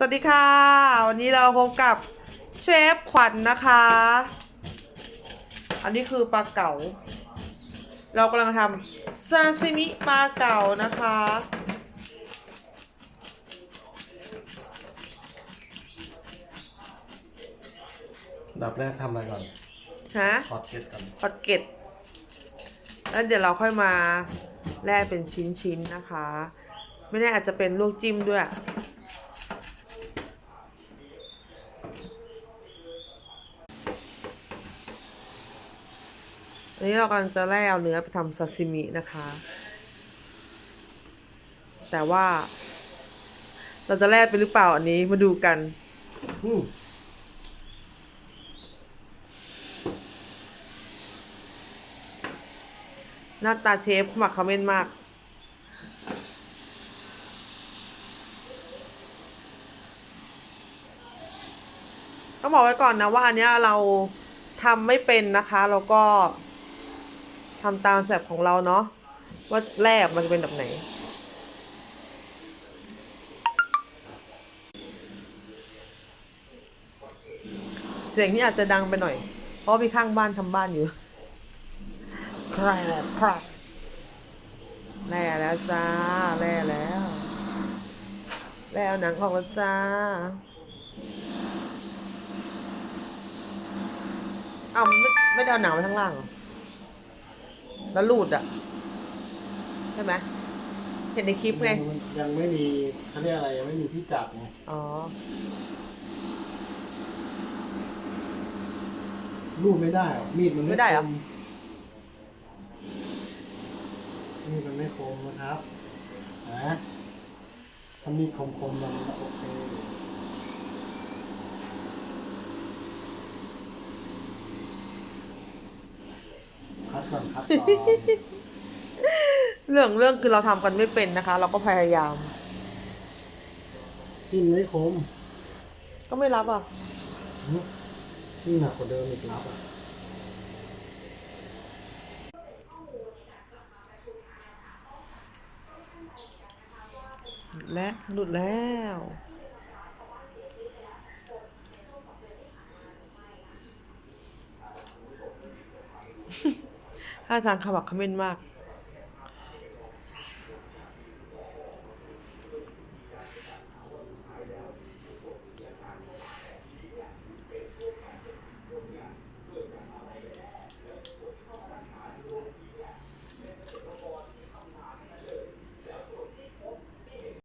สวัสดีค่ะ วันนี้เราพบกับเชฟขวัญนนะคะ อันนี้คือปลาเก๋า เรากำลังทำซาซิมิปลาเก๋านะคะอันดับแรกทำอะไรก่อนฮะทอดเก็ดก่อนปลาเก็ดแล้วเดี๋ยวเราค่อยมาแล่เป็นชิ้นๆนะคะ ไม่แน่อาจจะเป็นลวกจิ้มด้วย อันนี้เรากำลังจะแล่เอาเนื้อไปทำซาซิมินะคะ แต่ว่า เราจะแล่ไปหรือเปล่าอันนี้มาดูกันอืมหน้าตาเชฟขมักเขม้นมาก ต้องบอกไว้ก่อนนะว่าอันเนี้ยเราทำไม่เป็นนะคะ แล้วก็ ทำตามแบบของเราเนาะว่าแรกมันจะเป็นแบบไหน เสียงที่อาจจะดังไปหน่อย เพราะมีข้างบ้านทำบ้านอยู่แพร่แพร่แล่แล้วจ้าแล่แล้วแล่เอาหนังออกแล้วจ้าเอาไม่ไม่ได้เอาหนังไปข้างล่างเหรอ แล้วหลุดอะ ใช่ไหมเห็นในคลิปไง ยังยังไม่มีเขาเรียกอะไรยังไม่มีที่จับไงอ๋อ รูดไม่ได้หรอมีดมันไม่ได้เหรอคมมีดมันไม่คมนะครับนะถ้ามีดคมๆมันโอเค ก่อนคัดก่อนเรื่องเรื่องคือเราทำกันไม่เป็นนะคะ เราก็พยายามจิ้มไม่คมก็ไม่รับอะนี่หนักกว่าเดิมอีกรับอะและหลุดแล้ว ท่าทางขมักเขม้นมาก